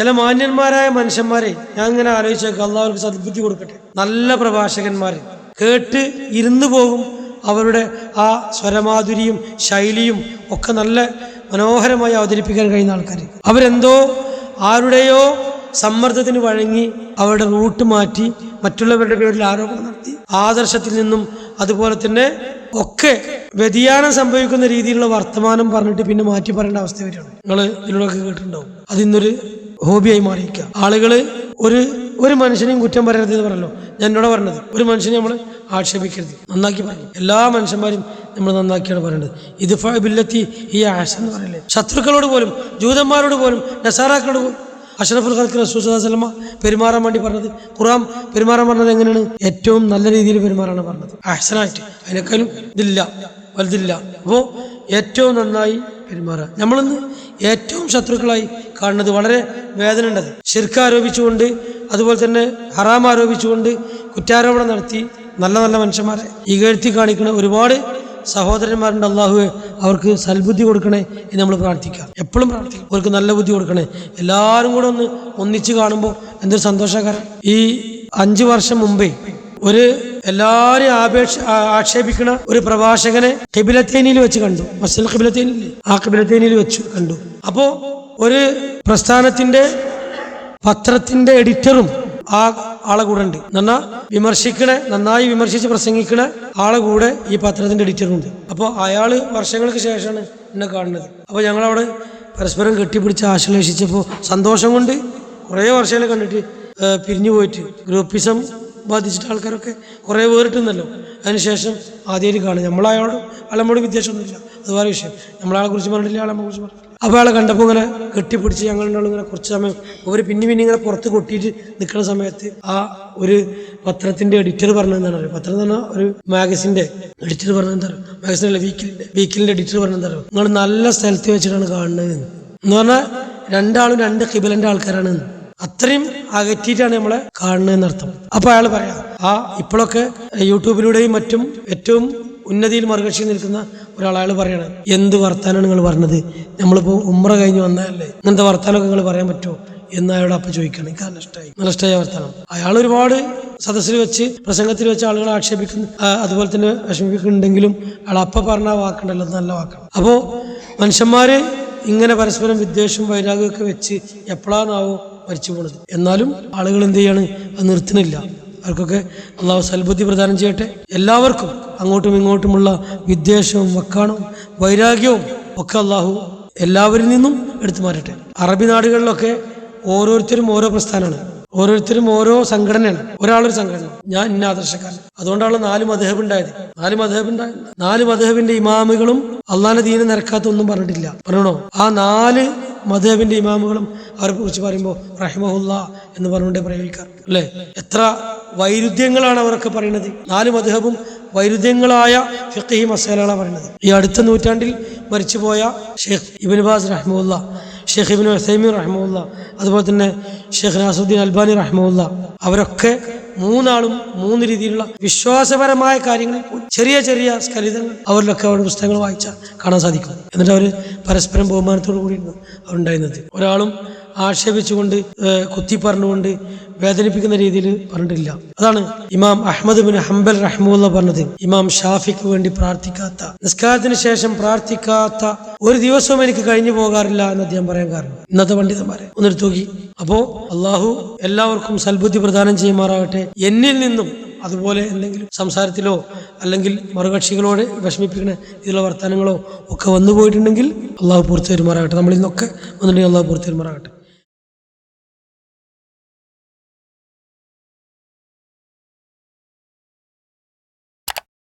ചില മാന്യന്മാരായ മനുഷ്യന്മാരെ ഞാൻ ഇങ്ങനെ ആലോചിച്ചേക്കാം. അള്ളാഹുക്ക് സദ്ബുദ്ധി കൊടുക്കട്ടെ. നല്ല പ്രഭാഷകന്മാർ കേട്ട് ഇരുന്നു പോകും. അവരുടെ ആ സ്വരമാധുരിയും ശൈലിയും ഒക്കെ നല്ല മനോഹരമായി അവതരിപ്പിക്കാൻ കഴിയുന്ന ആൾക്കാർ അവരെന്തോ ആരുടെയോ സമ്മർദ്ദത്തിന് വഴങ്ങി അവരുടെ റൂട്ട് മാറ്റി മറ്റുള്ളവരുടെ പേരിൽ ആരോപണം നടത്തി. ആദർശത്തിൽ നിന്നും അതുപോലെ തന്നെ ഒക്കെ വ്യതിയാനം സംഭവിക്കുന്ന രീതിയിലുള്ള വർത്തമാനം പറഞ്ഞിട്ട് പിന്നെ മാറ്റി പറയേണ്ട അവസ്ഥ വരികയാണ്. നിങ്ങൾ ഇതിലൂടെയൊക്കെ കേട്ടിട്ടുണ്ടാവും. അതിന്നൊരു ഹോബിയായി മാറിയിരിക്കുക ആളുകൾ ഒരു ഒരു മനുഷ്യനെയും കുറ്റം പറയരുത് എന്ന് പറഞ്ഞല്ലോ. ഞാൻ എന്നോട് പറഞ്ഞത്. ഒരു മനുഷ്യനെ നമ്മൾ ആക്ഷേപിക്കരുത്. നന്നാക്കി പറഞ്ഞു. എല്ലാ മനുഷ്യന്മാരും നമ്മൾ നന്നാക്കിയാണ് പറയേണ്ടത്. ഇത് ബില്ലത്തി ഈ ആശ എന്ന് പറയുന്നത് ശത്രുക്കളോട് പോലും ജൂതന്മാരോട് പോലും നസാറാക്കളോട് പോലും അഷ്റഫുൽ ഖൽക്ക് റസൂസലമ പെരുമാറാൻ വേണ്ടി പറഞ്ഞത് ഖുറാൻ പെരുമാറാൻ പറഞ്ഞത് എങ്ങനെയാണ്? ഏറ്റവും നല്ല രീതിയിൽ പെരുമാറാണ് പറഞ്ഞത്. അഹസനായിട്ട്. അതിനേക്കാളും ഇതില്ല. വലുതില്ല. അപ്പോൾ ഏറ്റവും നന്നായി പെരുമാറുക നമ്മളിന്ന് ഏറ്റവും ശത്രുക്കളായി കാണുന്നത് വളരെ വേദന ഉണ്ടത് ശിർക്ക് ആരോപിച്ചുകൊണ്ട് അതുപോലെ തന്നെ ഹറാം ആരോപിച്ചുകൊണ്ട് കുറ്റാരോപണം നടത്തി നല്ല നല്ല മനുഷ്യന്മാരെ ഇകഴ്ത്തി കാണിക്കുന്ന ഒരുപാട് സഹോദരന്മാരുണ്ട് അള്ളാഹുവെ അവർക്ക് സൽബുദ്ധി കൊടുക്കണേ എന്ന് നമ്മൾ പ്രാർത്ഥിക്കാം. എപ്പോഴും പ്രാർത്ഥിക്കും. അവർക്ക് നല്ല ബുദ്ധി കൊടുക്കണേ. എല്ലാവരും കൂടെ ഒന്ന് ഒന്നിച്ച് കാണുമ്പോൾ എന്തൊരു സന്തോഷകരം. ഈ അഞ്ചു വർഷം മുമ്പേ ഒരു എല്ലാവരെയും ആപേക്ഷ ആക്ഷേപിക്കുന്ന ഒരു പ്രഭാഷകനെ കിബിലത്തേനിയിൽ വെച്ച് കണ്ടു. മസ്ജിൽ കിബിലത്തേനിൽ ആ കിബിലത്തേനിയിൽ വെച്ച് കണ്ടു. അപ്പോ ഒരു പ്രസ്ഥാനത്തിന്റെ പത്രത്തിന്റെ എഡിറ്ററും ആ ആളെ കൂടെ ഉണ്ട്. നന്നാ വിമർശിക്കണ നന്നായി വിമർശിച്ച് പ്രസംഗിക്കണ ആളെ കൂടെ ഈ പത്രത്തിന്റെ എഡിറ്ററും ഉണ്ട്. അപ്പോൾ അയാൾ വർഷങ്ങൾക്ക് ശേഷമാണ് എന്നെ കാണുന്നത്. അപ്പോൾ ഞങ്ങളവിടെ പരസ്പരം കെട്ടിപ്പിടിച്ച് ആശ്ലേഷിച്ചപ്പോൾ സന്തോഷം കൊണ്ട് കുറേ വർഷങ്ങൾ കണ്ടിട്ട് പിരിഞ്ഞു പോയിട്ട്. ഗ്രൂപ്പിസം ബാധിച്ചിട്ട് ആൾക്കാരൊക്കെ കുറേ വേറിട്ടുന്നല്ലോ. അതിനുശേഷം ആദ്യമായിട്ട് കാണും നമ്മളയാളോട് വിദ്വേഷമൊന്നുമില്ല. അത് വേറെ വിഷയം. നമ്മളയാളെ കുറിച്ച് പറഞ്ഞില്ല ആളെ കുറിച്ച് പറഞ്ഞില്ല അപ്പോൾ അയാളെ കണ്ടപ്പോൾ ഇങ്ങനെ കെട്ടിപ്പിടിച്ച് ഞങ്ങൾ ഇങ്ങനെ കുറച്ച് സമയം അവർ പിന്നെ പിന്നെ ഇങ്ങനെ പുറത്ത് കൊട്ടിയിട്ട് നിൽക്കുന്ന സമയത്ത് ആ ഒരു പത്രത്തിന്റെ എഡിറ്റർ പറഞ്ഞെന്താണ് അറിയോ? പത്രം എന്ന് പറഞ്ഞാൽ ഒരു മാഗസിന്റെ എഡിറ്റർ പറഞ്ഞ എന്താ പറയുക മാഗസിനല്ല വീക്കിലിന്റെ വീക്കിലിന്റെ എഡിറ്റർ പറഞ്ഞ എന്താ പറയുക നിങ്ങൾ നല്ല സ്ഥലത്ത് വെച്ചിട്ടാണ് കാണുന്നത് എന്ന്. പറഞ്ഞാൽ രണ്ടാളും രണ്ട് കിബിലന്റെ ആൾക്കാരാണ്. അത്രയും അകറ്റിയിട്ടാണ് നമ്മളെ കാണുന്നതെന്ന് അർത്ഥം. അപ്പൊ അയാൾ പറയാം ആ ഇപ്പോഴൊക്കെ യൂട്യൂബിലൂടെയും മറ്റും ഏറ്റവും ഉന്നതിയിൽ മറുകക്ഷി നിൽക്കുന്ന ഒരാളയാൾ പറയാണ് എന്ത് വർത്താനാണ് നിങ്ങൾ പറഞ്ഞത്? നമ്മളിപ്പോൾ ഉമ്ര കഴിഞ്ഞ് വന്നതല്ലേ? ഇങ്ങനത്തെ വർത്താനമൊക്കെ നിങ്ങൾ പറയാൻ പറ്റുമോ? എന്ന് അയാളോട് അപ്പൊ ചോദിക്കണം എനിക്ക് അത് നഷ്ടമായി നല്ല വർത്താനം. അയാൾ ഒരുപാട് സദസ്സിൽ വെച്ച് പ്രസംഗത്തിൽ വെച്ച് ആളുകളെ ആക്ഷേപിക്കുന്നു അതുപോലെ തന്നെ വിഷമിപ്പിക്കുന്നുണ്ടെങ്കിലും അയാൾ അപ്പ പറഞ്ഞ വാക്കുണ്ടല്ലോ നല്ല വാക്കാണ്. അപ്പോൾ മനുഷ്യന്മാര് ഇങ്ങനെ പരസ്പരം വിദ്വേഷം വൈരാഗ്യമൊക്കെ വെച്ച് എപ്പോഴാണാവോ മരിച്ചു പോണത്. എന്നാലും ആളുകൾ എന്ത് ചെയ്യാണ്? അത് നിർത്തുന്നില്ല. അവർക്കൊക്കെ അള്ളാഹു സൽബുദ്ധി പ്രദാനം ചെയ്യട്ടെ. എല്ലാവർക്കും അങ്ങോട്ടും ഇങ്ങോട്ടുമുള്ള വിദ്വേഷവും വക്കാണും വൈരാഗ്യവും ഒക്കെ അള്ളാഹു എല്ലാവരിൽ നിന്നും എടുത്തു മാറ്റട്ടെ. അറബി നാടുകളിലൊക്കെ ഓരോരുത്തരും ഓരോ പ്രസ്ഥാനമാണ്. ഓരോരുത്തരും ഓരോ സംഘടനയാണ്. ഒരാളൊരു സംഘടന. ഞാൻ ഇന്ന ആദർശക്കാരൻ. അതുകൊണ്ടാണ് നാല് മധേബ് ഉണ്ടായത്. നാല് മധേബ് ഉണ്ടായത് നാല് മധേബിന്റെ ഇമാമുകളും അള്ളാന്റെ ദീനെ നിരക്കാത്ത ഒന്നും പറഞ്ഞിട്ടില്ല. പറയണോ ആ നാല് മധേബിന്റെ ഇമാമുകളും അവരെ കുറിച്ച് പറയുമ്പോൾ റഹിമഹുല്ല എന്ന് പറഞ്ഞുകൊണ്ടേ പ്രയോഗിക്കാറ്. അല്ലേ? എത്ര വൈരുദ്ധ്യങ്ങളാണ് അവരൊക്കെ പറയുന്നത്. നാല് മധുഹബും വൈരുദ്ധ്യങ്ങളായ ഫിഖഹി മസാലകളാണ് പറയുന്നത്. ഈ അടുത്ത നൂറ്റാണ്ടിൽ മരിച്ചുപോയ ഷെയ്ഖ് ഇബിൻ ബാസ് റഹ്മുല്ല ഷെയ്ഖ് ഇബിൻ ഹസൈമി റഹ്മുല്ല അതുപോലെ തന്നെ ഷെയ്ഖ് നാസുദ്ദീൻ അൽബാനി റഹ്മുല്ല അവരൊക്കെ മൂന്നാളും മൂന്ന് രീതിയിലുള്ള വിശ്വാസപരമായ കാര്യങ്ങൾ ചെറിയ ചെറിയ സ്കലിതങ്ങൾ അവരിലൊക്കെ അവരുടെ പുസ്തകങ്ങൾ വായിച്ചാൽ കാണാൻ സാധിക്കും. എന്നിട്ട് അവർ പരസ്പരം ബഹുമാനത്തോടു കൂടിയിരുന്നു അവരുണ്ടായിരുന്നത്. ഒരാളും ആക്ഷേപിച്ചുകൊണ്ട് കുത്തി പറഞ്ഞുകൊണ്ട് വേദനിപ്പിക്കുന്ന രീതിയിൽ പറഞ്ഞിട്ടില്ല. അതാണ് ഇമാം അഹമ്മദ് ബിൻ ഹംബൽ റഹ്മുല്ല പറഞ്ഞത്. ഇമാം ഷാഫിക്ക് വേണ്ടി പ്രാർത്ഥിക്കാത്ത നിസ്കാരത്തിന് ശേഷം പ്രാർത്ഥിക്കാത്ത ഒരു ദിവസവും എനിക്ക് കഴിഞ്ഞു പോകാറില്ല എന്ന് അദ്ദേഹം പറയാൻ കാരണം. ഇന്നത്തെ പണ്ഡിതന്മാരെ ഒന്നെടുത്ത് നോക്കി. അപ്പോ അള്ളാഹു എല്ലാവർക്കും സൽബുദ്ധി പ്രദാനം ചെയ്യുമാറാകട്ടെ. എന്നിൽ നിന്നും അതുപോലെ എന്തെങ്കിലും സംസാരത്തിലോ അല്ലെങ്കിൽ മറുകക്ഷികളോട് വിഷമിപ്പിക്കുന്ന ഇതിലുള്ള വർത്തമാനങ്ങളോ ഒക്കെ വന്നു പോയിട്ടുണ്ടെങ്കിൽ അള്ളാഹു പൂർത്തി വരുമാറാകട്ടെ. നമ്മളിൽ നിന്നൊക്കെ വന്നിട്ടുണ്ടെങ്കിൽ അള്ളാഹു പൂർത്തി വരുമാറാകട്ടെ.